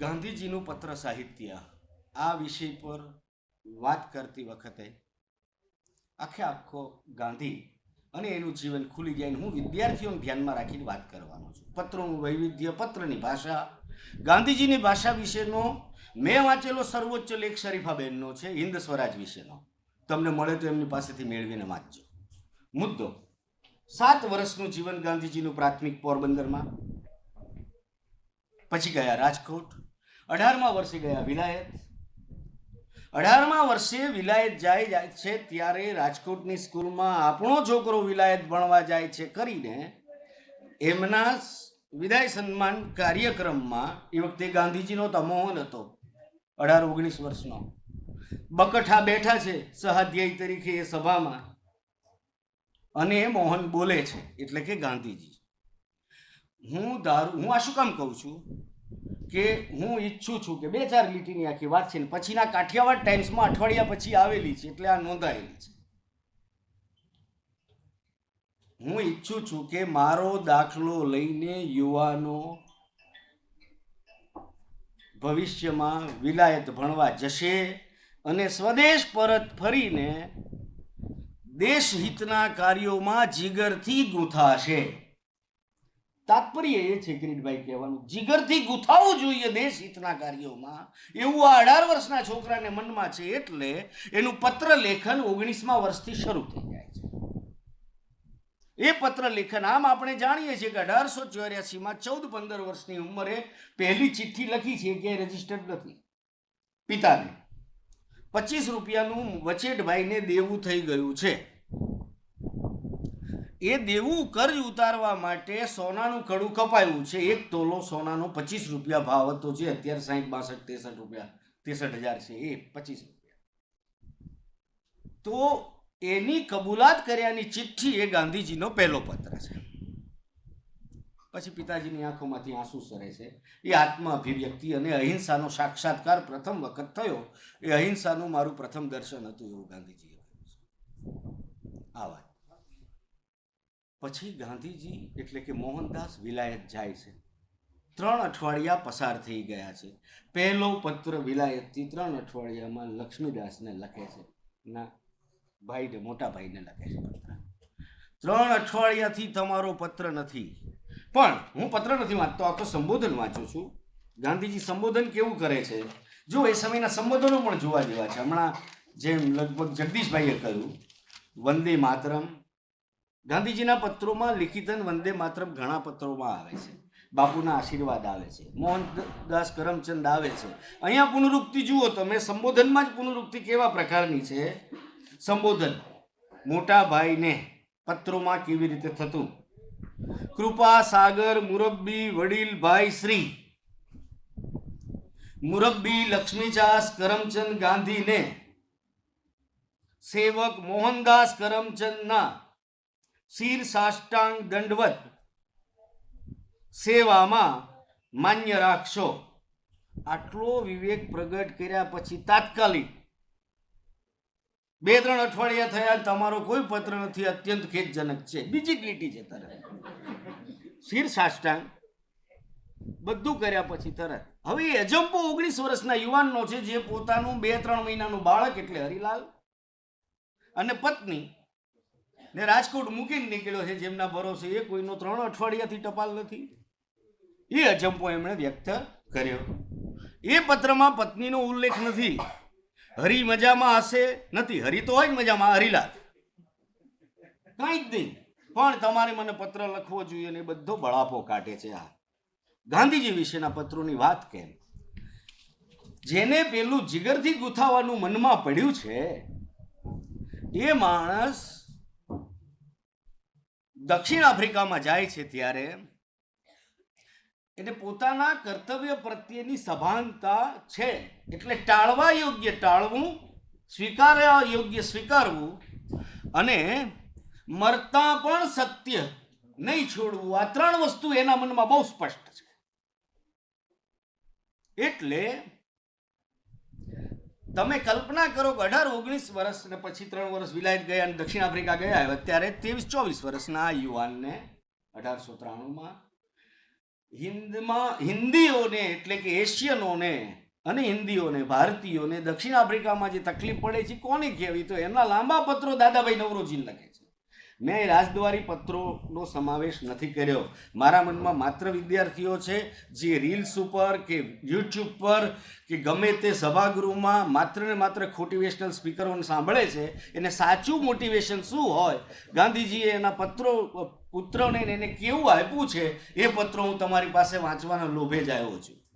ગાંધીજીનું પત્ર સાહિત્ય આ વિષય પર વાત કરતી વખતે આખે આખો ગાંધી અને એનું જીવન ખુલી જાય હું વિદ્યાર્થીઓને ધ્યાનમાં રાખીને વાત કરવાનો છું. પત્રોનું વૈવિધ્ય પત્રની ભાષા, ગાંધીજીની ભાષા વિશેનો મેં વાંચેલો સર્વોચ્ચ લેખ શરીફાબેનનો છે, હિન્દ સ્વરાજ વિશેનો. તમને મળે તો એમની પાસેથી મેળવીને વાંચજો. મુદ્દો, સાત વર્ષનું જીવન ગાંધીજીનું પ્રાથમિક પોરબંદરમાં, પછી ગયા રાજકોટ અઢારમા વર્ષે ગયા વિલાયત. અઢારમા વર્ષે વિલાયત જાય જાય છે ત્યારે રાજકોટની સ્કૂલમાં આપણો છોકરો વિલાયત ભણવા જાય છે કરીને એમના વિદાય સન્માન કાર્યક્રમમાં એ વખતે ગાંધીજીનો તમોહન હતો, અઢાર, ઓગણીસ વર્ષનો. બકઠા બેઠા છે સહાધ્યાયી તરીકે એ સભામાં અને મોહન બોલે છે, એટલે કે ગાંધીજી. હું દારૂ, હું આ શું કામ કહું છું? કે હું ઈચ્છું છું કે બે ચાર લીટીની આખી વાત છે ને પછીના કાઠિયાવાડ ટાઈમ્સમાં અઠવાડિયા પછી આવેલી છે, એટલે આ નોંધાયેલી છે. હું ઈચ્છું છું કે મારો દાખલો લઈને યુવાનો ભવિષ્યમાં વિલાયત ભણવા જશે અને સ્વદેશ પરત ફરીને દેશહિતના કાર્યોમાં જીગરથી ગૂંથાશે. તાત્પર્ય એ છે કિરીટભાઈ કહેવાનું, જીગરથી ગૂંથાવવું જોઈએ દેશ હિતના કાર્યોમાં. એવું આ અઢાર વર્ષના છોકરાને મનમાં છે એટલે એનું પત્ર લેખન ઓગણીસમા વર્ષથી શરૂ થઈ જાય છે. એ પત્ર લેખન આમ આપણે જાણીએ છીએ કે અઢારસો ચોર્યાસીમાં ચૌદ પંદર વર્ષની ઉંમરે પહેલી ચિઠ્ઠી લખી છે કે રજીસ્ટર્ડ નથી. પિતાને. પચીસ રૂપિયાનું વચેટભાઈને દેવું થઈ ગયું છે. એ દેવું કર્જ ઉતારવા માટે સોનાનું કડું કપાયું છે. એક તોલો સોનાનો પચીસ રૂપિયા ભાવ હતો જે અત્યારે સાહીઠ બાસઠ, ત્રેસઠ રૂપિયા, ત્રેસઠ હજાર છે. એ પચીસ રૂપિયા. તો એની કબૂલાત કર્યાની ચિઠ્ઠી એ ગાંધીજીનો પહેલો પત્ર છે. પછી પિતાજીની આંખોમાંથી આંસુ સરે છે. એ આત્મ અભિવ્યક્તિ અને અહિંસાનો સાક્ષાત્કાર પ્રથમ વખત થયો. એ અહિંસાનું મારું પ્રથમ દર્શન હતું એવું ગાંધીજીએ કહ્યું છે આ વાત પછી ગાંધીજી એટલે કે મોહનદાસ વિલાયત જાય છે. ત્રણ અઠવાડિયા પસાર થઈ ગયા છે. પહેલો પત્ર વિલાયતથી ત્રણ અઠવાડિયામાં લક્ષ્મીદાસને લખે છે. ના ભાઈને મોટા ભાઈને લખે છે પત્ર. ત્રણ અઠવાડિયાથી તમારો પત્ર નથી. પણ હું પત્ર નથી વાંચતો, આ તો સંબોધન વાંચું છું. ગાંધીજી સંબોધન કેવું કરે છે? જો એ સમયના સંબોધનો પણ જોવા જેવા છે. હમણાં જેમ લગભગ જગદીશભાઈએ કહ્યું, વંદે માતરમ ગાંધીજીના પત્રોમાં લિખિતન વંદે માતરમ ઘણા પત્રોમાં આવે છે. બાપુના આશીર્વાદ આવે છે. મોહનદાસ કરમચંદ આવે છે. અહીંયા પુનરુક્તિ જુઓ તમે સંબોધનમાં જ પુનરુક્તિ કેવા પ્રકારની છે? સંબોધન. મોટા ભાઈને પત્રોમાં કેવી રીતે થતું? કૃપા સાગર મુરબ્બી વડીલ ભાઈ શ્રી. મુરબ્બી લક્ષ્મીચાસ કરમચંદ ગાંધીને. સેવક મોહનદાસ કરમચંદના શીર સાષ્ટાંગ દંડવત. સેવામાં માન્ય રાખશો. આટલો વિવેક પ્રગટ કર્યા પછી તાત્કાલિક બે ત્રણ અઠવાડિયા થયા તમારો કોઈ પત્ર નથી, અત્યંત ખેદજનક છે. બીજી લીટી છે તરત. શીર સાષ્ટાંગ બધું કર્યા પછી તરત. હવે અજંપો ઓગણીસ વર્ષના યુવાનનો છે, જે પોતાનું બે ત્રણ મહિનાનું બાળક એટલે હરિલાલ અને પત્ની ને રાજકોટ મૂકીને નીકળ્યો છે જેમના ભરોસે એ કોઈનો ત્રણ અઠવાડિયાથી ટપાલ નથી. એ અજંપો એમણે વ્યક્ત કર્યો. એ પત્રમાં પત્નીનો ઉલ્લેખ નથી. હરી મજામાં હશે નથી. હરી તો હોય મજામાં, હરીલાલ. કાંઈ જ નહીં. પણ તમારે મને પત્ર લખવો જોઈએ ને બધો બળાપો કાઢે છે આ. ગાંધીજી વિશેના પત્રોની વાત કેમ? જેને પેલું જીગરથી ગુથાવાનું મનમાં પડ્યું છે, એ માણસ દક્ષિણ આફ્રિકામાં જાય છે ત્યારે એને પોતાના કર્તવ્ય પ્રત્યેની સભાનતા છે. એટલે ટાળવા યોગ્ય ટાળવું, સ્વીકારવા યોગ્ય સ્વીકારવું અને મરતા પણ સત્ય નહીં છોડવું, આ ત્રણ વસ્તુ એના મનમાં બહુ સ્પષ્ટ છે. એટલે તમે કલ્પના કરો કે અઢાર, ઓગણીસ વર્ષ ને પછી ત્રણ વર્ષ વિલાયત ગયા અને દક્ષિણ આફ્રિકા ગયા અત્યારે ત્રેવીસ, ચોવીસ વર્ષના યુવાનને અઢારસો ત્રાણુંમાં હિન્દમાં હિન્દીઓને એટલે કે એશિયનોને અને હિન્દીઓને, ભારતીયોને દક્ષિણ આફ્રિકામાં જે તકલીફ પડે છે, કોની કહેવી? તો એના લાંબા પત્રો દાદાભાઈ નવરોજીને લખે છે. મેં રાજદ્વારી પત્રોનો સમાવેશ નથી કર્યો. મારા મનમાં માત્ર વિદ્યાર્થીઓ છે જે રીલ્સ ઉપર કે યુટ્યુબ પર કે ગમે તે સભાગૃહમાં માત્ર ને માત્ર મોટિવેશનલ સ્પીકરોને સાંભળે છે. એને સાચું મોટિવેશન શું હોય? ગાંધીજીએ એના પત્રો, પુત્રને એને કેવું આપ્યું છે? એ પત્રો હું તમારી પાસે વાંચવાના લોભે જ આવ્યો છું.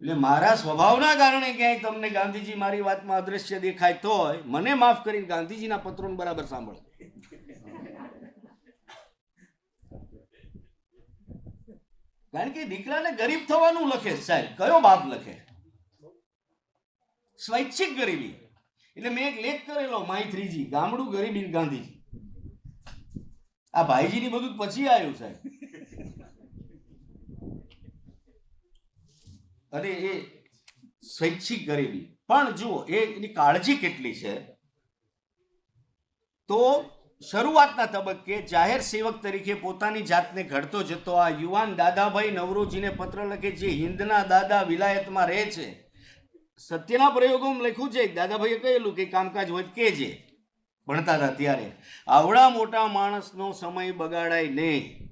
એટલે મારા સ્વભાવના કારણે ક્યાંય તમને ગાંધીજી મારી વાતમાં અદ્રશ્ય દેખાય તો મને માફ કરીને ગાંધીજીના પત્રોને બરાબર સાંભળો. કારણ કે દીકરાને ગરીબ થવાનું લખે સાહેબ. કયો બાપ લખે? સ્વૈચ્છિક ગરીબી. એટલે મેં એક લેખ કરેલો માય થ્રીજી ગામડું ગરીબી ગાંધીજી. આ ભાઈજીની બધું પછી આવ્યું સાહેબ. અને એ સ્વૈચ્છિક ગરીબી. પણ જુઓ એની કાળજી કેટલી છે? તો શરૂઆતના તબક્કે જાહેર સેવક તરીકે પોતાની જાતને ઘડતો જતો આ યુવાન દાદાભાઈ નવરોજીને પત્ર લખે જે હિન્દના દાદા વિલાયતમાં રહે છે. સત્યના પ્રયોગોમાં લખ્યું છે, દાદાભાઈએ કહેલું કે કામકાજ હોય કે જે ભણતા હતા ત્યારે. આવડા મોટા માણસનો સમય બગાડાય નહીં.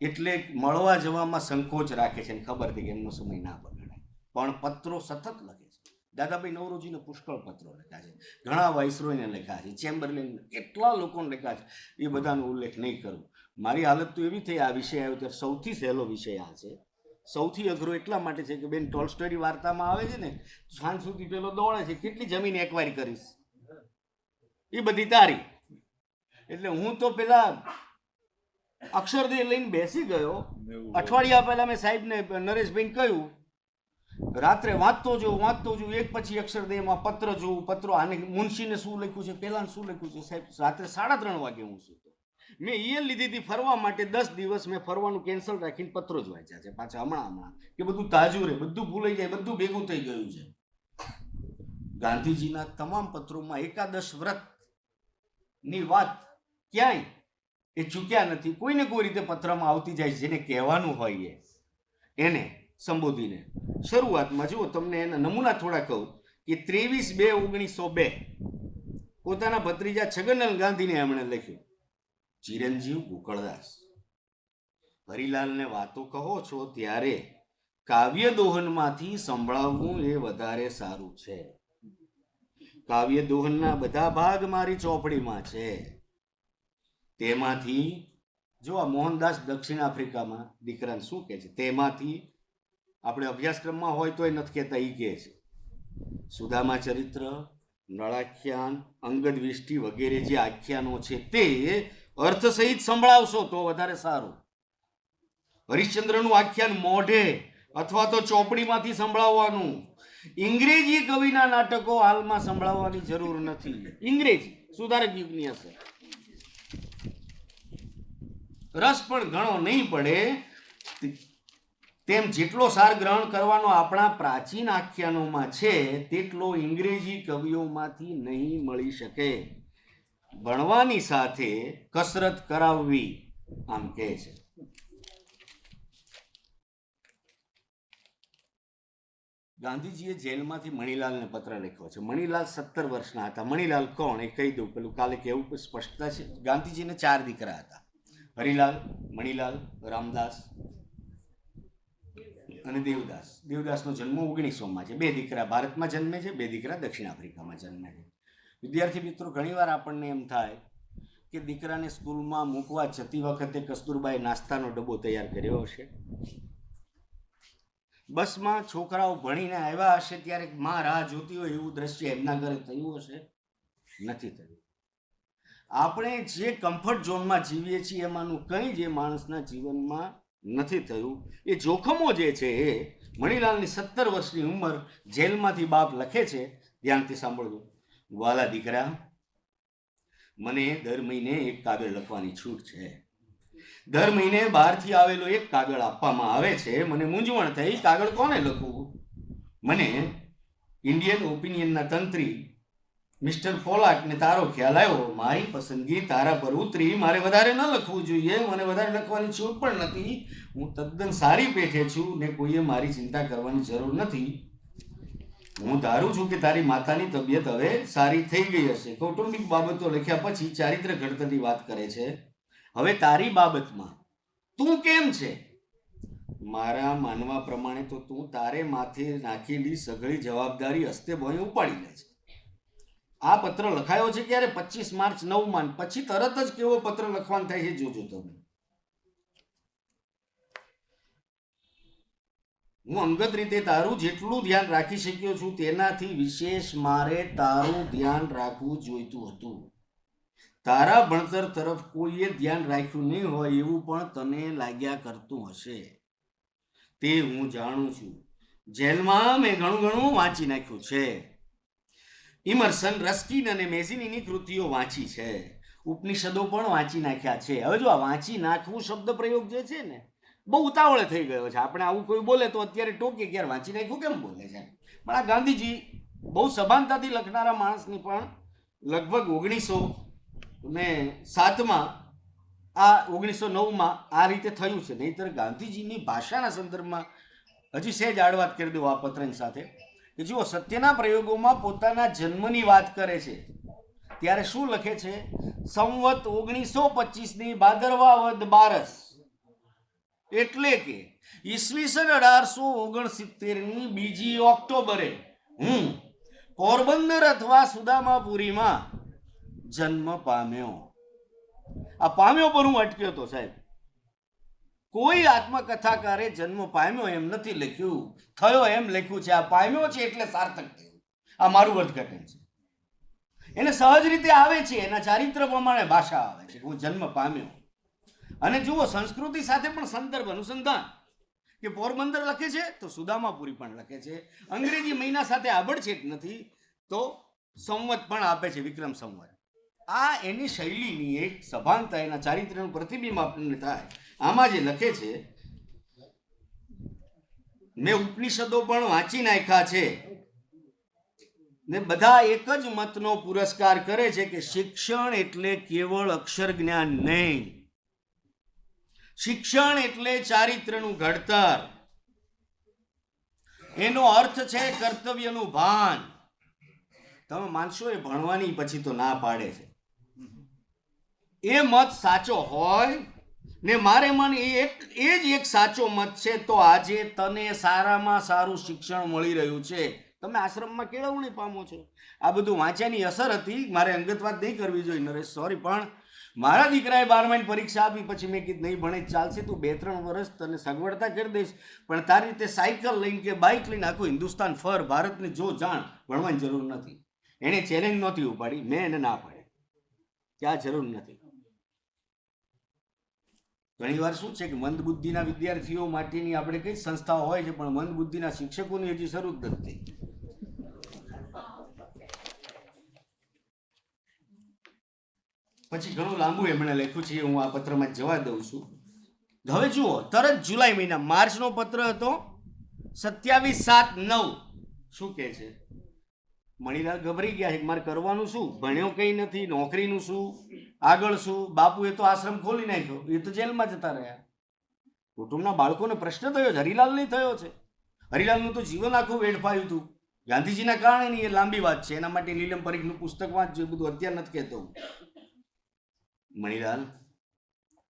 એટલે મળવા જવામાં સંકોચ રાખે છે ખબર હતી કે એમનો સમય ના બગડાય. પણ પત્રો સતત લખે છે. દાદાભાઈ નવરોજીને પુષ્કળ પત્રો લખ્યા છે. ઘણા વાઇસરોયને લખ્યા છે. ચેમ્બરલેન કેટલા લોકોને લખ્યા છે. એ બધાનો ઉલ્લેખ નહીં કરું. મારી હાલત તો એવી થઈ આ વિષય આવ્યો ત્યારે સૌથી સહેલો વિષય આ છે. સૌથી અઘરો એટલા માટે છે કે બેન ટોલસ્ટોરી વાર્તામાં આવે છે ને, સાંજ સુધી પેલો દોડે છે, કેટલી જમીન એકવાયર કરીશ? એ બધી તારી એટલે હું તો પેલા અક્ષરદેહ લઈને બેસી ગયો. અઠવાડિયા પહેલા મેં સાહેબને નરેશભાઈને કહ્યું રાત્રે વાંચતો જોઉં વાંચતો જોઉં એક પછી અક્ષરદેહમાં પત્ર જોઉં પત્રો આને મુનશીને શું લખ્યું છે પેલાને શું લખ્યું છે? સાહેબ રાત્રે સાડા ત્રણ વાગે હું સૂતો. મેં એ લીધી હતી ફરવા માટે દસ દિવસ મેં ફરવાનું કેન્સલ રાખીને પત્રો જ વાંચ્યા છે પાછા હમણાં હમણાં. કે બધું તાજું રહે બધું ભૂલાઈ જાય બધું ભેગું થઈ ગયું છે. ગાંધીજીના તમામ પત્રોમાં એકાદશ વ્રતની વાત ક્યાંય એ ચૂક્યા નથી. કોઈને કોઈ રીતે પત્રમાં આવતી જાય જેને કહેવાનું હોય એ. એને સંબોધીને. શરૂઆતમાં જુઓ, તમને એના નમૂના થોડા કહું કે ત્રેવીસ બે ઓગણીસો બે પોતાના ભત્રીજા છગનલાલ ગાંધીને એમણે લખ્યું. ચિરંજીવ ગોકળદાસ. હરિલાલને વાતો કહો છો ત્યારે કાવ્ય દોહનમાંથી સંભળાવવું એ વધારે સારું છે. કાવ્ય દોહનના બધા ભાગ મારી ચોપડીમાં છે. તેમાંથી જો આ મોહનદાસ દક્ષિણ આફ્રિકામાં દીકરાને શું કહે છે? તેમાંથી આપણે અભ્યાસક્રમમાં હોય તોય નથી કહેતા એ કહે છે. સુદામા ચરિત્ર, નળાખ્યાન અંગદ વિષ્ટિ વગેરે જે આખ્યાનો છે તે અર્થ સહિત સંભળાવશો તો વધારે સારું. હરિશ્ચંદ્રનું આખ્યાન મોઢે અથવા તો ચોપડીમાંથી સંભળાવવાનું. ઇંગ્રેજી કવિના નાટકો હાલમાં સંભળાવવાની જરૂર નથી. ઇંગ્રેજી સુધારક યુગની અસર. રસ પણ ઘણો નહીં પડે. તેમ જેટલો સાર ગ્રહણ કરવાનો આપણા પ્રાચીન આખ્યાનોમાં છે, તેટલો ઇંગ્રેજી કવિઓમાંથી નહીં મળી શકે. ભણવાની સાથે કસરત કરાવવી આમ કહે છે. ગાંધીજીએ જેલમાંથી મણીલાલને પત્ર લખ્યો છે. મણીલાલ સત્તર વર્ષના હતા. મણીલાલ કોણ? એ કહી દઉં. પેલું કાલે કેવું સ્પષ્ટતા છે? ગાંધીજીને ચાર દીકરા હતા. હરિલાલ, મણિલાલ, રામદાસ અને દેવદાસ. દેવદાસનો જન્મ ઓગણીસોમાં છે. બે દીકરા ભારતમાં જન્મે છે, બે દીકરા દક્ષિણ આફ્રિકામાં જન્મે છે. વિદ્યાર્થી મિત્રો, ઘણીવાર આપણને એમ થાય કે દીકરાને સ્કૂલમાં મૂકવા જતી વખતે કસ્તુરબાએ નાસ્તાનો ડબ્બો તૈયાર કર્યો હશે. બસમાં છોકરાઓ ભણીને આવ્યા હશે ત્યારે માં રાહ જોતી હોય એવું દ્રશ્ય એમના ઘરે થયું હશે? નથી થયું. આપણે જે કમ્ફર્ટ ઝોનમાં જીવીએ છીએ એમાંનું કંઈ જે માણસના જીવનમાં નથી થયું. એ જોખમો જે છે એ મણીલાલની સત્તર વર્ષની ઉંમર જેલમાંથી બાપ લખે છે. ધ્યાનથી સાંભળજો. વાલા દીકરા, મને દર મહિને એક કાગળ લખવાની છૂટ છે. દર મહિને બહારથી આવેલો એક કાગળ આપવામાં આવે છે. મને મૂંઝવણ થઈ. કાગળ કોને લખવું? મને ઇન્ડિયન ઓપિનિયનના તંત્રી મિસ્ટર પોલાક ને તારો ખ્યાલ આવ્યો? મારી પસંદગી તારા પર ઉતરી. મારે વધારે ન લખવું જોઈએ. મને વધારે લખવાની છૂટ પણ નથી. હું તદ્દન સારી પેઠે છું ને કોઈએ મારી ચિંતા કરવાની જરૂર નથી. હું ધારું છું કે તારી માતાની તબિયત હવે સારી થઈ ગઈ હશે. કૌટુંબિક બાબતો લખ્યા પછી ચારિત્ર ઘડતરની વાત કરે છે. હવે તારી બાબતમાં તું કેમ છે? મારા માનવા પ્રમાણે તો તું તારે માથે નાખેલી સઘળી જવાબદારી હસ્તે ભોય ઉપાડી લે છે. આ પત્ર લખાયો છે ક્યારે? પચીસ માર્ચ નવ માન પછી તરત જ કેવો પત્ર લખવાનું થાય છે જોજો તમે. હું અંગત રીતે તારું જેટલું ધ્યાન રાખી શક્યો છું તેનાથી વિશેષ મારે તારું ધ્યાન રાખવું જોઈતું હતું. તારા ભણતર તરફ કોઈએ ધ્યાન રાખ્યું નહીં હોય એવું પણ તને લાગ્યા કરતું હશે. તે હું જાણું છું. જેલમાં મેં ઘણું ઘણું વાંચી નાખ્યું છે. ઇમર્સન રસ્કિન અને મેઝિનીની કૃતિઓ વાંચી છે. ઉપનિષદો પણ વાંચી નાખ્યા છે. હવે જો આ વાંચી નાખવું શબ્દ પ્રયોગ જે છે ને, બહુ ઉતાવળે થઈ ગયો છે. આપણે આવું કોઈ બોલે તો અત્યારે ટોકીએ ક્યારે વાંચી નાખ્યું કેમ બોલે છે? પણ આ ગાંધીજી બહુ સભાનતાથી લખનારા માણસની પણ લગભગ ઓગણીસો ને સાતમાં આ ઓગણીસો નવમાં આ રીતે થયું છે. નહીંતર ગાંધીજીની ભાષાના સંદર્ભમાં હજી સહેજ આડવાત કરી દઉં આ પત્રની સાથે. કે જુઓ, સત્યના પ્રયોગોમાં પોતાના જન્મની વાત કરે છે. ત્યારે શું લખે છે? સંવત ઓગણીસો પચીસની બાદરવાવદ બારસ. એટલે કે ઈસવીસન અઢારસો ઓગણસિત્તેરની બીજી ઓક્ટોબરે હું પોરબંદર અથવા સુદામાપુરીમાં જન્મ પામ્યો. આ પામ્યો પર હું અટક્યો હતો સાહેબ. કોઈ આત્મકથાકારે જન્મ પામ્યો એમ નથી લખ્યું. થયો એમ લખ્યું છે. આ પામ્યો છે એટલે સાર્થક થયું. આ મારું અર્થઘટન છે. એને સહજ રીતે આવે છે. એના ચારિત્ર પ્રમાણે ભાષા આવે છે. હું જન્મ પામ્યો. અને જુઓ, સંસ્કૃતિ સાથે પણ સંદર્ભ, અનુસંધાન. કે પોરબંદર લખે છે તો સુદામાપુરી પણ લખે છે. અંગ્રેજી મહિના સાથે આબડછેટ નથી તો સંવત પણ આપે છે. વિક્રમ સંવત. આ એની શૈલીની એક સભાનતા, એના ચારિત્રનું પ્રતિબિંબ આપણને થાય. આમાં જે લખે છે, મેં ઉપનિષદો પણ વાંચી નાખ્યા છે. ને બધા એક જ મતનો પુરસ્કાર કરે છે કે શિક્ષણ એટલે કેવળ અક્ષર જ્ઞાન નહીં. શિક્ષણ એટલે ચારિત્રનું ઘડતર. એનો અર્થ છે કર્તવ્યનું ભાન. તમે માનશો એ ભણવાની પછી તો ના પાડે છે. એ મત સાચો હોય ને મારે મને એ એ જ એક સાચો મત છે, તો આજે તને સારામાં સારું શિક્ષણ મળી રહ્યું છે. તમે આશ્રમમાં કેળવણી પામો છો? આ બધું વાંચ્યાની અસર હતી. મારે અંગત વાત નહીં કરવી જોઈએ, નરેશ સોરી પણ મારા દીકરાએ બારમાની પરીક્ષા આપી, પછી મેં કીધું, નહીં ભણે, ચાલશે તું બે ત્રણ વર્ષ તને સગવડતા કરી દઈશ. પણ તારી રીતે સાયકલ લઈને કે બાઇક લઈને આખું હિન્દુસ્તાન ફર, ભારતને જો જાણ ભણવાની જરૂર નથી. એણે ચેલેન્જ નહોતી ઉપાડી. મેં એને ના પાડી કે આ જરૂર નથી. ઘણી વાર શું છે કે મંદ બુદ્ધિના વિદ્યાર્થીઓ માટેની આપણે કઈ સંસ્થાઓ હોય છે, પણ મંદ બુદ્ધિના શિક્ષકોની હજી શરૂ જ નથી. પછી ઘણું લાંબુ એમણે લખ્યું છે હું આ પત્રમાં જવા દઉં છું. હવે જુઓ, તરત જુલાઈ મહિના, માર્ચનો પત્ર હતો, સત્યાવીસ સાત નવ. શું કહે છે? મણીલાલ ગભરી ગયા છે મારે કરવાનું શું? ભણ્યો કંઈ નથી, નોકરીનું શું? આગળ શું? બાપુએ તો આશ્રમ ખોલી નાખ્યો. એ તો જેલમાં જતા રહ્યા. કુટુંબના બાળકોને પ્રશ્ન થયો. છે હરિલાલ નહીં થયો છે. હરિલાલનું તો જીવન આખું વેડફાયું હતું. ગાંધીજીના કારણે એ લાંબી વાત છે. એના માટે નીલમ પરીખનું પુસ્તક વાંચજો. બધું અત્યારે નથી કહેતો મણિલાલ,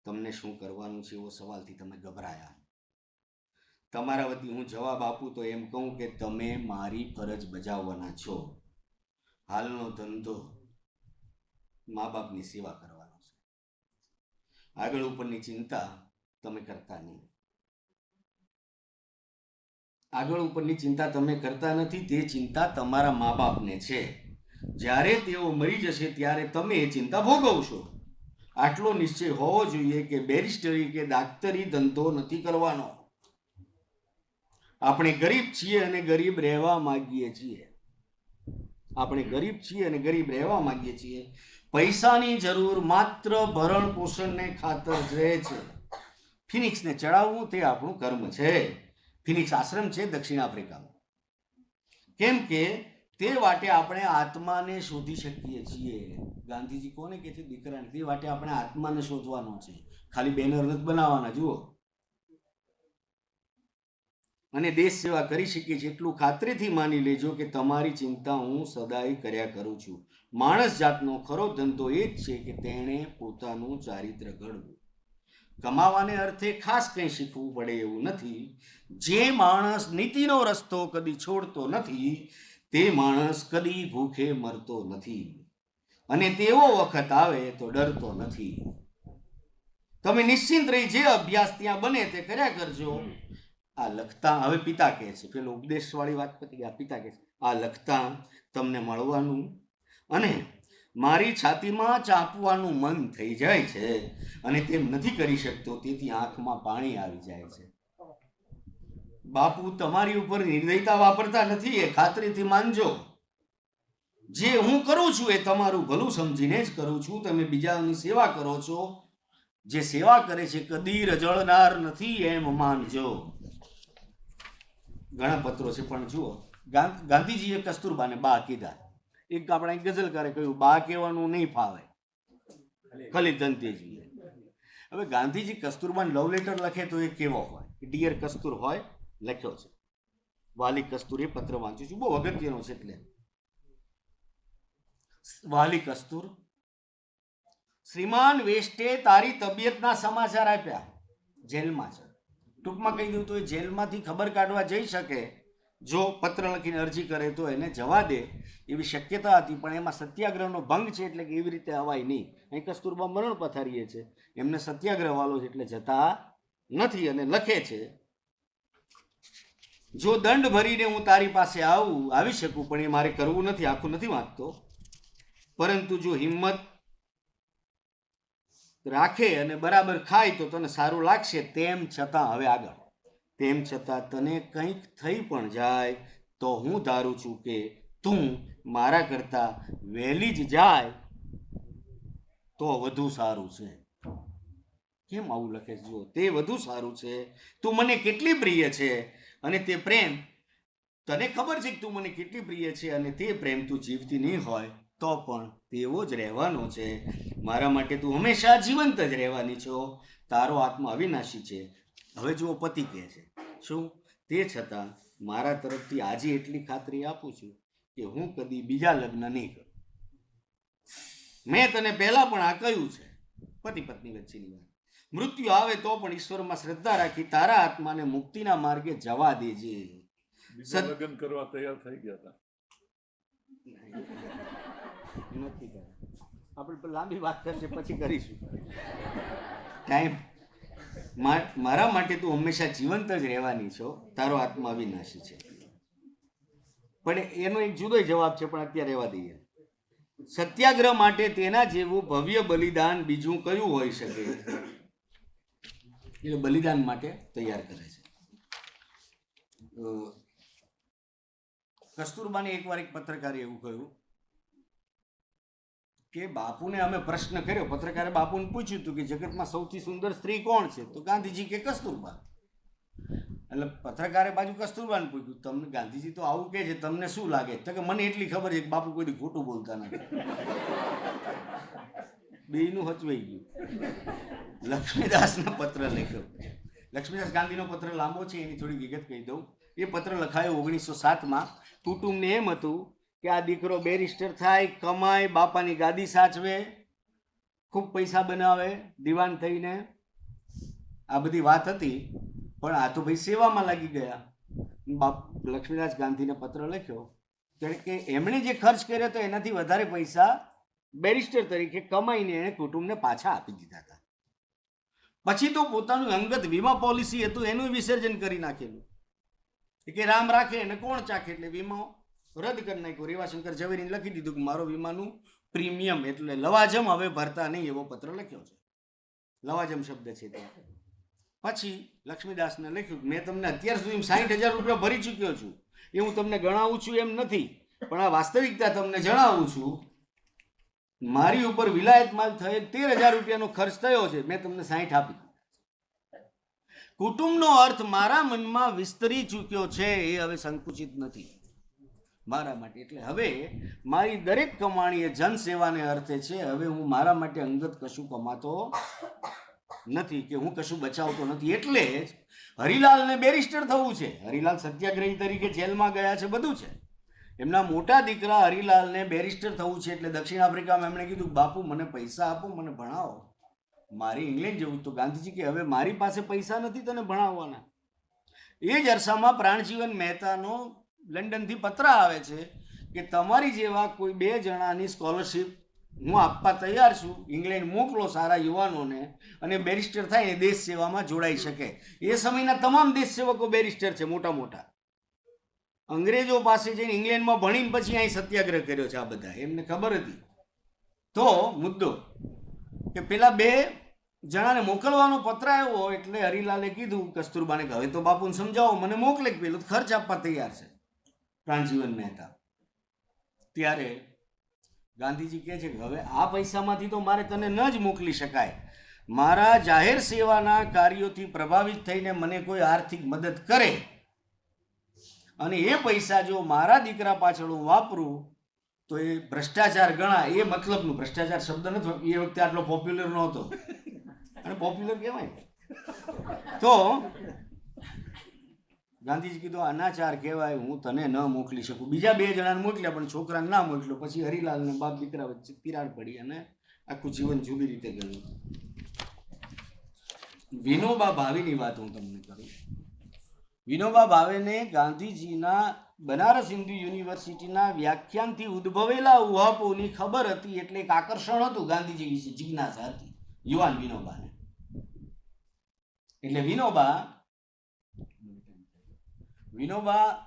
તમને શું કરવાનું છે એવો સવાલથી તમે ગભરાયા. તમારા વતી હું જવાબ આપું તો એમ કહું કે તમે મારી ફરજ બજાવવાના છો. હાલનો ધંધો મા બાપની સેવા કરવાનો છે. આગળ ઉપરની ચિંતા તમે કરતા નહીં. આગળ ઉપરની ચિંતા તમે કરતા નથી, તે ચિંતા તમારા મા બાપને છે. જ્યારે તેઓ મરી જશે ત્યારે તમે એ ચિંતા ભોગવશો. આટલો નિશ્ચય હોવો જોઈએ કે બેરિસ્ટરી કે ડાક્ટરી ધંધો નથી કરવાનો. આપણે ગરીબ છીએ અને ગરીબ રહેવા માંગીએ છીએ. આપણે ગરીબ છીએ અને ગરીબ રહેવા માંગીએ છીએ. પૈસાની જરૂર માત્ર ભરણ પોષણને ખાતર રહે છે. ફિનિક્સને ચડાવવું તે આપણું કર્મ છે. ફિનિક્સ આશ્રમ છે દક્ષિણ આફ્રિકામાં કેમ કે તે વાટે આપણે આત્માને શોધી શકીએ છીએ. ગાંધીજી કોને કે છે? દીકરાને. તે વાટે આપણે આત્માને શોધવાનો છે. ખાલી બેનર નથી બનાવવાના, જુઓ. અને દેશ સેવા કરી શકીએ છીએ એટલું ખાતરીથી માની લેજો કે તમારી ચિંતા હું સદાય કર્યા કરું છું. માણસ જાતનો ખરો ધંધો એ જ છે કે તેણે પોતાનું ચારિત્ર ઘડવું. કમાવાને અર્થે ખાસ કંઈ શીખવું પડે એવું નથી. જે માણસ નીતિનો રસ્તો કદી છોડતો નથી, તે માણસ કદી ભૂખે મરતો નથી. અને તેવો વખત આવે તો ડરતો નથી. તમે નિશ્ચિંત રહી જે અભ્યાસ ત્યાં બને તે કર્યા કરજો. આ લખતા હવે પિતા કહે છે. પેલો ઉપદેશવાળી વાત પતી આ પિતા કહે છે. આ લખતા તમને મળવાનું અને મારી છાતીમાં ચાપવાનું મન થઈ જાય છે અને તેમ નથી કરી શકતો, તેથી આંખમાં પાણી આવી જાય છે. બાપુ, તમારી ઉપર નિર્દયતા વાપરતા નથી, એ ખાતરીથી માનજો. જે હું કરું છું એ તમારું ભલું સમજીને જ કરું છું. તમે બીજાની સેવા કરો છો. જે સેવા કરે છે, કદી રજળનાર નથી, એમ માનજો. ઘણા પત્રો છે, પણ જુઓ ગાંધીજીએ કસ્તુરબાને બા કીધા. એક આપણે ગઝલકારે કહ્યું, બા કહેવાનું નહીં ફાવે. ખલીલ દંતેજીએ. હવે ગાંધીજી કસ્તુરબાને લવ લેટર લખે તો એ કેવો હોય? ડિયર કસ્તુર હોય, લખ્યો છે. વાલી કસ્તુર પત્ર વાંચ્યું છું. બહુ અગત્યનો છે એટલે. વાલી કસ્તુર, શ્રીમાન વેસ્ટે તારી તબિયતના સમાચાર આપ્યા. જેલમાં છે. ટૂંકમાં કહી દઉં તો એ જેલમાંથી ખબર કાઢવા જઈ શકે. જો પત્ર લખીને અરજી કરે તો એને જવા દે. એવી શક્યતા હતી, પણ એમાં સત્યાગ્રહનો ભંગ છે એટલે કે એવી રીતે અવાય નહીં. અહીં કસ્તુરબા મરણ પથારીએ છે. એમને સત્યાગ્રહ વાલો છે એટલે જતા નથી અને લખે છે, જો દંડ ભરીને હું તારી પાસે આવું, આવી શકું, પણ એ મારે કરવું નથી, આખું નથી વાંચતો પરંતુ જો હિંમત રાખે અને બરાબર ખાય તો તને સારું લાગશે તેમ છતાં હવે આગળ. તેમ છતાં તને કંઈક થઈ પણ જાય તો હું ધારું છું કે તું મારા કરતાં વહેલી જ જાય તો વધુ સારું છે. કેમ આવું લખે જુઓ, તે વધુ સારું છે. તું મને કેટલી પ્રિય છે અને તે પ્રેમ, તને ખબર છે કે તું મને કેટલી પ્રિય છે અને તે પ્રેમ તું જીવતી નહીં હોય? તો પણ તેવો જ રહેવાનો છે. મારા માટે તું હંમેશા જીવંત જ રહેવાની છો. તારો આત્મા અવિનાશી છે. હવે જુઓ પતિ કહે છે શું? તે છતાં મારા તરફથી આજે એટલી ખાતરી આપું છું કે હું કદી બીજા લગ્ન નહીં કરું. મેં તને પહેલા પણ આ કહ્યું છે પતિ પત્ની વચ્ચેની વાત. મૃત્યુ આવે તો પણ ઈશ્વરમાં શ્રદ્ધા રાખી તારા આત્માને મુક્તિના માર્ગે જવા દેજે. લગ્ન કરવા તૈયાર થઈ ગયા હતા. નથી આપણે લાંબી વાત થશે પછી કરીશું. ટાઈમ મારા માટે તું હંમેશા જીવંત જ રહેવાની છો, તારો આત્મા અવિનાશી છે. પણ એનો એક જુદો જવાબ છે, પણ અત્યારે રહેવા દઈએ. સત્યાગ્રહ માટે તેના જેવું ભવ્ય બલિદાન બીજું કયું હોઈ શકે? એટલે બલિદાન માટે તૈયાર કરે છે. કસ્તુરબાને એકવાર એક પત્રકારે એવું કહ્યું કે બાપુને અમે પ્રશ્ન કર્યો. પત્રકારે બાપુને પૂછ્યું હતું કે જગતમાં સૌથી સુંદર સ્ત્રી કોણ છે? તો ગાંધીજી કે કસ્તુરબા. એટલે પત્રકારે બાજુ કસ્તુરબાને પૂછ્યું, તમને ગાંધીજી તો આવું કહે છે, તમને શું લાગે? તો કે, મને એટલી ખબર છે કે બાપુ કોઈ ખોટું બોલતા નથી. બેયનું હચવાઈ ગયું. લક્ષ્મીદાસનો પત્ર લખ્યો. લક્ષ્મીદાસ ગાંધીનો પત્ર લાંબો છે, એની થોડી વિગત કહી દઉં. એ પત્ર લખાયો ઓગણીસો સાતમાં. કુટુંબને એમ હતું કે આ દીકરો બેરિસ્ટર થાય, કમાય, બાપાની ગાદી સાચવે, ખૂબ પૈસા બનાવે, દિવાન થઈને. આ બધી વાત હતી, પણ આ તો ભાઈ સેવામાં લાગી ગયા. બાપ લક્ષ્મીદાસ ગાંધીને પત્ર લખ્યો, ત્યારે કે એમણે જે ખર્ચ કર્યો તો એનાથી વધારે પૈસા બેરિસ્ટર તરીકે કમાઈને એણે કુટુંબને પાછા આપી દીધા હતા. પછી તો પોતાનું અંગત વીમા પોલિસી હતું, એનું વિસર્જન કરી નાખેલું. કે રામ રાખે, એને કોણ ચાખે એટલે વીમો? રદ કરી નાખ્યો. રેવાશંકર ઝવેરીને લખી દીધું કે મારો વીમાનું પ્રીમિયમ એટલે લવાજમ હવે ભરતા નહીં એવો પત્ર લખ્યો છે. લવાજમ શબ્દ છે ત્યાં પછી લક્ષ્મીદાસને લખ્યું મેં તમને અત્યાર સુધી સાઠ હજાર રૂપિયા ભરી ચૂક્યો છું. એ હું તમને ગણાવું છું એમ નથી. પણ આ વાસ્તવિકતા તમને જણાવું છું. મારી ઉપર વિલાયત માલ થયેલ તેર હજાર રૂપિયાનો ખર્ચ થયો છે. મેં તમને સાઠ આપી કુટુંબનો અર્થ મારા મનમાં વિસ્તરી ચૂક્યો છે એ હવે સંકુચિત નથી. મારા માટે. એટલે હવે મારી દરેક કમાણી એ જનસેવાને અર્થે છે, હવે હું મારા માટે અંગત કશું કમાતો નથી કે હું કશું બચાવતો નથી. એટલે જ હરિલાલને બેરિસ્ટર થવું છે. હરિલાલ સત્યાગ્રહી તરીકે જેલમાં ગયા છે, બધું છે. એમના મોટા દીકરા હરિલાલને બેરિસ્ટર થવું છે એટલે દક્ષિણ આફ્રિકામાં એમણે કીધું, બાપુ, મને પૈસા આપો, મને ભણાવો. મારે ઇંગ્લેન્ડ જવું તો ગાંધીજી કે, હવે મારી પાસે પૈસા નથી તને ભણાવવાના. એ જ અરસામાં પ્રાણજીવન મહેતાનો લંડનથી પત્ર આવે છે કે તમારી જેવા કોઈ બે જણાની સ્કોલરશિપ હું આપવા તૈયાર છું. ઇંગ્લેન્ડ મોકલો સારા યુવાનોને અને બેરિસ્ટર થાય એ દેશ સેવામાં જોડાઈ શકે. એ સમયના તમામ દેશ સેવકો બેરિસ્ટર છે મોટા મોટા. અંગ્રેજો પાસે જઈને ઇંગ્લેન્ડમાં ભણીને પછી અહીં સત્યાગ્રહ કર્યો છે આ બધા. એમને ખબર હતી. તો મુદ્દો કે પેલા બે જણાને મોકલવાનો પત્ર આવ્યો એટલે હરિલાલે કીધું કસ્તુરબાને કે હવે તો બાપુને સમજાવો, મને મોકલે પેલો ખર્ચ આપવા તૈયાર છે. પ્રાણજીવન મહેતા. ત્યારે ગાંધીજી કહે છે કે હવે આ પૈસામાંથી તો મારે તને ન જ મોકલી શકાય. મારા જાહેર સેવાના કાર્યોથી પ્રભાવિત થઈને મને કોઈ આર્થિક મદદ કરે. અને એ પૈસા જો મારા દીકરા પાછળ હું વાપરું, તો એ ભ્રષ્ટાચાર ગણાય. એ મતલબનું ભ્રષ્ટાચાર શબ્દ નથી, એ વખતે આટલો પોપ્યુલર નહોતો. અને પોપ્યુલર કહેવાય. તો ગાંધીજી કીધું અનાચાર કહેવાય, હું તને ન મોકલી શકું. બીજા બે જણાને મોકલ્યા, પણ છોકરાને ના મોકલ્યો. પછી હરિલાલને બાપ દીકરા વચ્ચે તિરાડ પડી અને આખું જીવન જુદી રીતે ગયું. વિનોબા ભાવેની વાત હું તમને કરું. વિનોબા ભાવેને ગાંધીજીના બનારસ હિન્દુ યુનિવર્સિટીના વ્યાખ્યાનથી ઉદ્ભવેલા ઉહાપોની ખબર હતી એટલે એક આકર્ષણ હતું ગાંધીજી વિશે, જિજ્ઞાસા હતી, યુવાન વિનોબાને. એટલે વિનોબા વિનોબા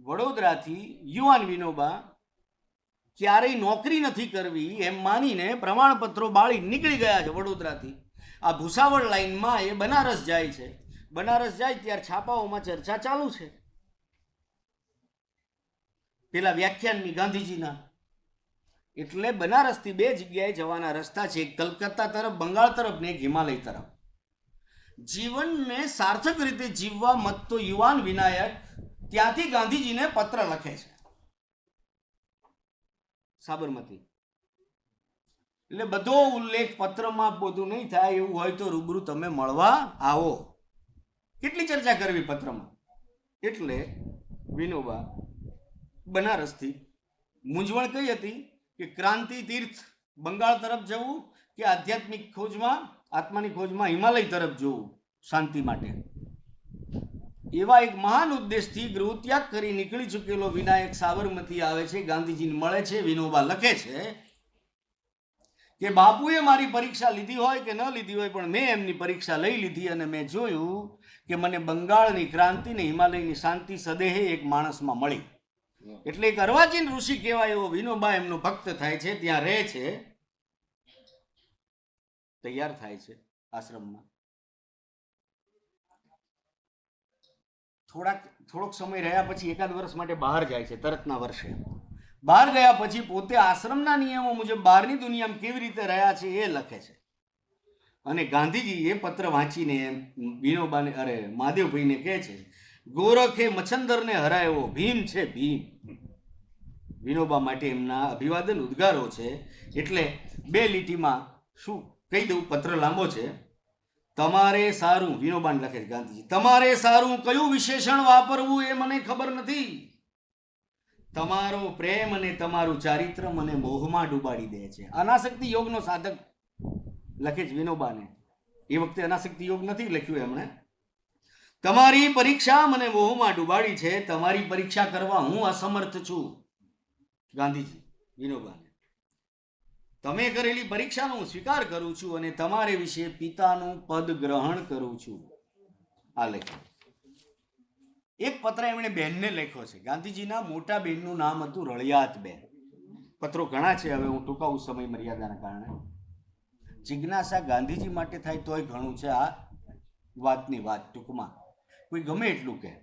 વડોદરાથી યુવાન વિનોબા ક્યારેય નોકરી નથી કરવી એમ માનીને પ્રમાણપત્રો બાળી નીકળી ગયા છે વડોદરાથી. આ ભૂસાવળ લાઈનમાં એ બનારસ જાય છે. બનારસ જાય ત્યારે છાપાઓમાં ચર્ચા ચાલુ છે. પેલા વ્યાખ્યાનની ગાંધીજીના. એટલે બનારસથી બે જગ્યાએ જવાના રસ્તા છે. એક કલકત્તા તરફ, બંગાળ તરફ ને એક હિમાલય તરફ. જીવનને સાર્થક રીતે જીવવા મતતો યુવાન વિનાયક ત્યાંથી ગાંધીજીને પત્ર લખે છે. સાબરમતી. એટલે બધો ઉલ્લેખ પત્રમાં બધું નહીં થાય એવું હોય તો રૂબરૂ તમે મળવા આવો. કેટલી ચર્ચા કરવી પત્રમાં? એટલે વિનોબા બનારસથી મૂંઝવણ કઈ હતી કે ક્રાંતિ તીર્થ બંગાળ તરફ જવું કે આધ્યાત્મિક ખોજમાં આત્માની ખોજમાં હિમાલય તરફ જવું શાંતિ માટે. એવા એક મહાન ઉદ્દેશથી ગૃહત્યાગ કરી નીકળી ચૂકેલો વિનાયક સાબરમતી આવે છે ગાંધીજીને મળે છે વિનોબા લખે છે કે બાપુએ મારી પરીક્ષા લીધી હોય કે ન લીધી હોય પણ મેં એમની પરીક્ષા લઈ લીધી અને મેં જોયું કે મને બંગાળની ક્રાંતિ ને હિમાલયની શાંતિ સદેહે એક માણસમાં મળી. એટલે એક અર્વાચીન ઋષિ કહેવાય એવો વિનોબા એમનો ભક્ત થાય છે ત્યાં રહે છે. તૈયાર થાય છે આશ્રમમાં. થોડાક, થોડોક સમય રહ્યા પછી એકાદ વર્ષ માટે બહાર જાય છે, તરતના વર્ષે. બહાર ગયા પછી પોતે આશ્રમના નિયમો મુજબ બહારની દુનિયામાં કેવી રીતે રહ્યા છે એ લખે છે. અને ગાંધીજી એ પત્ર વાંચીને વિનોબાને, અરે, મહાદેવભાઈને કહે છે, ગોરખે મચ્છંદરને હરાયો, ભીમ છે ભીમ. વિનોબા માટે એમના અભિવાદન ઉદ્ગારો છે, એટલે બે લીટીમાં શું કહી દઉં, પત્ર લાંબો છે. તમારે સારું, વિનોબાન લખે છે ગાંધીજી. તમારે સારું કયું વિશેષણ વાપરવું એ મને ખબર નથી. તમારો પ્રેમ અને તમારું ચારિત્ર મને મોહમાં ડૂબાડી દે છે. અનાસક્તિ યોગનો સાધક લખે છે વિનોબાને. એ વખતે અનાસક્તિ યોગ નથી લખ્યું એમણે. તમારી પરીક્ષા મને મોહમાં ડૂબાડી છે. તમારી પરીક્ષા કરવા હું અસમર્થ છું. ગાંધીજી, વિનોબાને. તમે કરેલી પરીક્ષાનો સ્વીકાર કરું છું અને તમારે વિશે પિતાનું પદ ગ્રહણ કરું છું. આ લેખ. એક પત્ર એમણે બહેનને લખ્યો છે. ગાંધીજીના મોટા બહેનનું નામ હતું રળિયાત બેન. પત્રો ઘણા છે, હવે હું ટૂંકાવું સમય મર્યાદાના કારણે. જિજ્ઞાસા ગાંધીજી માટે થાય તોય ઘણું છે આ વાતની વાત ટૂંકમાં. કોઈ ગમે એટલું કહે.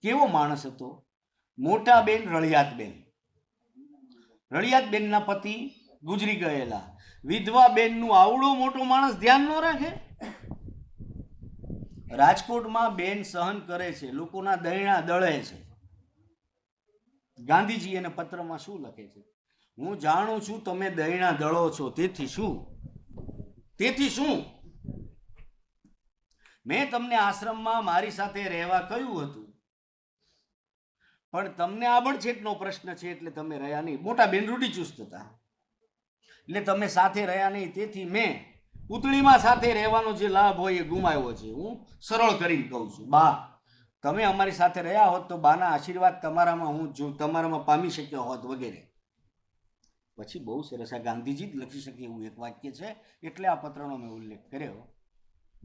કેવો માણસ હતો? મોટા બેન, રળિયાત બેન. રળિયાત બેનના પતિ ગુજરી ગયેલા. વિધવા બેનનું આવડો મોટો માણસ ધ્યાન ન રાખે? રાજકોટમાં બેન સહન કરે છે, લોકોના દયણા દળે છે. ગાંધીજી એને પત્રમાં શું લખે છે? હું જાણું છું તમે દયણા દળો છો, તેથી શું? તેથી શું? મેં તમને આશ્રમમાં મારી સાથે રહેવા કહ્યું હતું. પણ તમને આબડછેટનો પ્રશ્ન છે એટલે તમે રહ્યા નહીં. મોટા બેન રૂઢિચુસ્ત હતા. એટલે તમે સાથે રહ્યા નહીં, તેથી મેં પૂતળીમાં સાથે રહેવાનો જે લાભ હોય એ ગુમાવ્યો છે. હું સરળ કરીને કહું છું, બા, તમે અમારી સાથે રહ્યા હોત તો બાના આશીર્વાદ તમારામાં હું જો, તમારામાં પામી શક્યો હોત વગેરે. પછી બહુ સરસ, આ ગાંધીજી જ લખી શકે એવું એક વાક્ય છે. એટલે આ પત્રનો મેં ઉલ્લેખ કર્યો.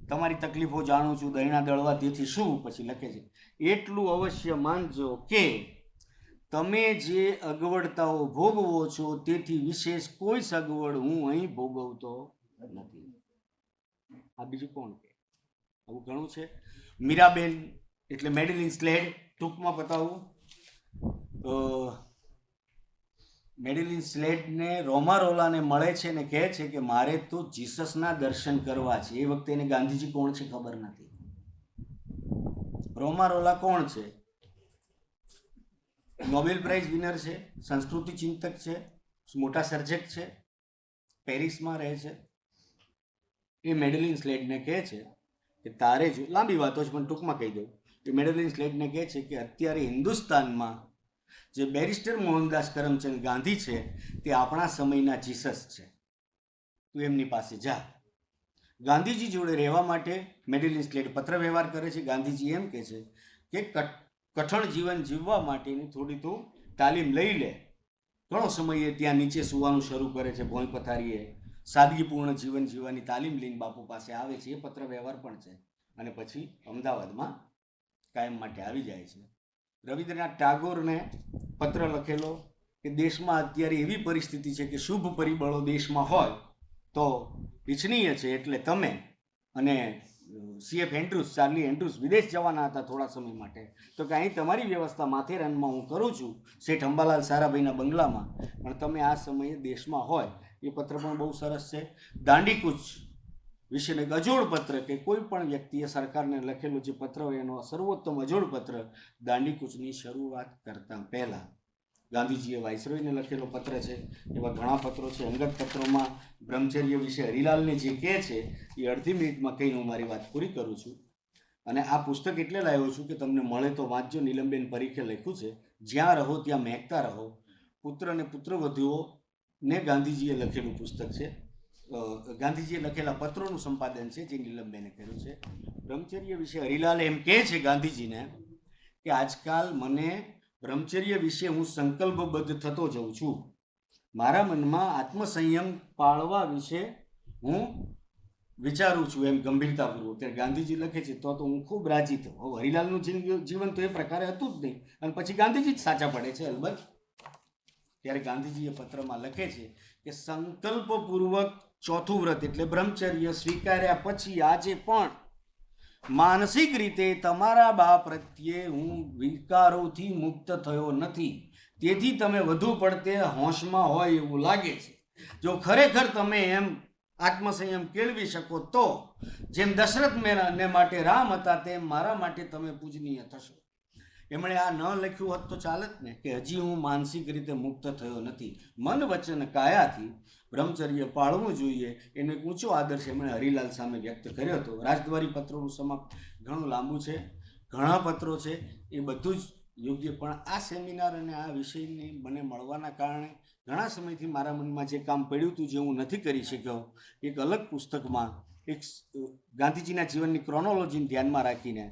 તમારી તકલીફો જાણું છું દહીણા દળવા તેથી શું? પછી લખે છે, એટલું અવશ્ય માનજો કે તમે જે અગવડતાઓ ભોગવો છો તેથી વિશેષ કોઈ સગવડ હું અહીં ભોગવતો નથી. આ બીજું કોણ કે? આવું ઘણું છે. મીરાબેન એટલે મેડલિન સ્લેડ ટૂંકમાં બતાવું. મેડલિન સ્લેડને રોમારોલાને મળે છે ને કહે છે કે મારે તો જીસસના દર્શન કરવા છે. એ વખતે એને ગાંધીજી કોણ છે ખબર નથી. રોમારોલા કોણ છે? નોબેલ પ્રાઇઝ વિનર છે, સંસ્કૃતિ ચિંતક છે, મોટા સર્જક છે, પેરિસમાં રહે છે. એ મેડલિન સ્લેડને કહે છે કે તારે જો, લાંબી વાતો છે, પણ ટૂંકમાં કહી દઉં. કે મેડલિન સ્લેડને કહે છે કે અત્યારે હિન્દુસ્તાનમાં જે બેરિસ્ટર મોહનદાસ કરમચંદ ગાંધી છે, તે આપણા સમયના જીસસ છે. તું એમની પાસે જા. ગાંધીજી જોડે રહેવા માટે મેડલિન સ્લેડ પત્ર વ્યવહાર કરે છે. ગાંધીજી એમ કહે છે કે કઠ- કઠણ જીવન જીવવા માટેની થોડી તું તાલીમ લઈ લે. ઘણો સમય ત્યાં નીચે સુવાનું શરૂ કરે છે, ભોંય પથારીએ. સાદગીપૂર્ણ જીવન જીવવાની તાલીમ લઈને બાપુ પાસે આવે છે, એ પત્ર વ્યવહાર પણ છે. અને પછી અમદાવાદમાં કાયમ માટે આવી જાય છે. રવિન્દ્રનાથ ટાગોરને પત્ર લખેલો કે દેશમાં અત્યારે એવી પરિસ્થિતિ છે કે શુભ પરિબળો દેશમાં હોય તો ઇચ્છનીય છે એટલે તમે અને સીએફ એન્ડ્રુસ ચાર્લી એન્ડ્રુસ વિદેશ જવાના હતા થોડા સમય માટે. તો કે અહીં તમારી વ્યવસ્થા માથેરાનમાં હું કરું છું, શેઠ અંબાલાલ સારાભાઈના બંગલામાં. પણ તમે આ સમયે દેશમાં હોય, એ પત્ર પણ બહુ સરસ છે. દાંડીકૂચ વિશેનો એક અજોડ પત્ર કે કોઈ પણ વ્યક્તિએ સરકારને લખેલું જે પત્ર હોય એનો સર્વોત્તમ અજોડ પત્ર દાંડીકૂચની શરૂઆત કરતાં પહેલાં ગાંધીજીએ વાઇસરોયને લખેલો પત્ર છે, એવા ઘણા પત્રો છે. અંગત પત્રોમાં બ્રહ્મચર્ય વિશે હરિલાલને જે કહે છે, એ અડધી મિનિટમાં કહીને હું મારી વાત પૂરી કરું છું. અને આ પુસ્તક એટલે લાવ્યો છું કે તમને મળે તો વાંચજો, નીલમબેન પરીખે લખ્યું છે, જ્યાં રહો ત્યાં મહેકતા રહો. પુત્ર અને પુત્રવધુઓને ગાંધીજીએ લખેલું પુસ્તક છે. ગાંધીજીએ લખેલા પત્રોનું સંપાદન છે, જે નીલમબેને કર્યું છે. બ્રહ્મચર્ય વિશે હરિલાલ એમ કહે છે ગાંધીજીને કે, આજકાલ મને બ્રહ્મચર્ય વિશે હું સંકલ્પબદ્ધ થતો જઉં છું. મારા મનમાં આત્મસંયમ પાળવા વિશે હું વિચારું છું એમ ગંભીરતાપૂર્વક. ત્યારે ગાંધીજી લખે છે, તો તો હું ખૂબ રાજી થયો હવે હરિલાલનું જીવન તો એ પ્રકારે હતું જ નહીં. અને પછી ગાંધીજી જ સાચા પડે છે, અલબત્ત. ત્યારે ગાંધીજી એ પત્રમાં લખે છે કે સંકલ્પપૂર્વક ચોથું વ્રત એટલે બ્રહ્મચર્ય સ્વીકાર્યા પછી આજે પણ માનસિક રીતે તમારા બા પ્રત્યે હું વિકારોથી મુક્ત થયો નથી. તેથી તમે વધુ પડતે હોશમાં હોય એવું લાગે છે. જો ખરેખર તમે એમ આત્મસંયમ કેળવી શકો તો, જેમ દશરથ મેને માટે રામ હતા તેમ મારા માટે તમે પૂજનીય થશો. એમણે આ ન લખ્યું હોત તો ચાલત ને કે હજી હું માનસિક રીતે મુક્ત થયો નથી. મન વચન કાયાથી બ્રહ્મચર્ય પાળવું જોઈએ. એનો એક ઊંચો આદર્શ એમણે હરિલાલ સામે વ્યક્ત કર્યો હતો. રાજદ્વારી પત્રોનું સમાપ્ત ઘણું લાંબુ છે. ઘણા પત્રો છે. એ બધું જ યોગ્ય. પણ આ સેમિનાર અને આ વિષયની મને મળવાના કારણે ઘણા સમયથી મારા મનમાં જે કામ પડ્યું હતું જે હું નથી કરી શક્યો, એક અલગ પુસ્તકમાં, એક ગાંધીજીના જીવનની ક્રોનોલોજીને ધ્યાનમાં રાખીને,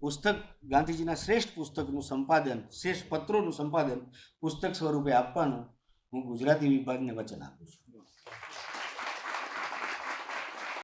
પુસ્તક, ગાંધીજીના શ્રેષ્ઠ પુસ્તકનું સંપાદન, શ્રેષ્ઠ પત્રોનું સંપાદન પુસ્તક સ્વરૂપે આપવાનું હું ગુજરાતી વિભાગને વચન આપું છું.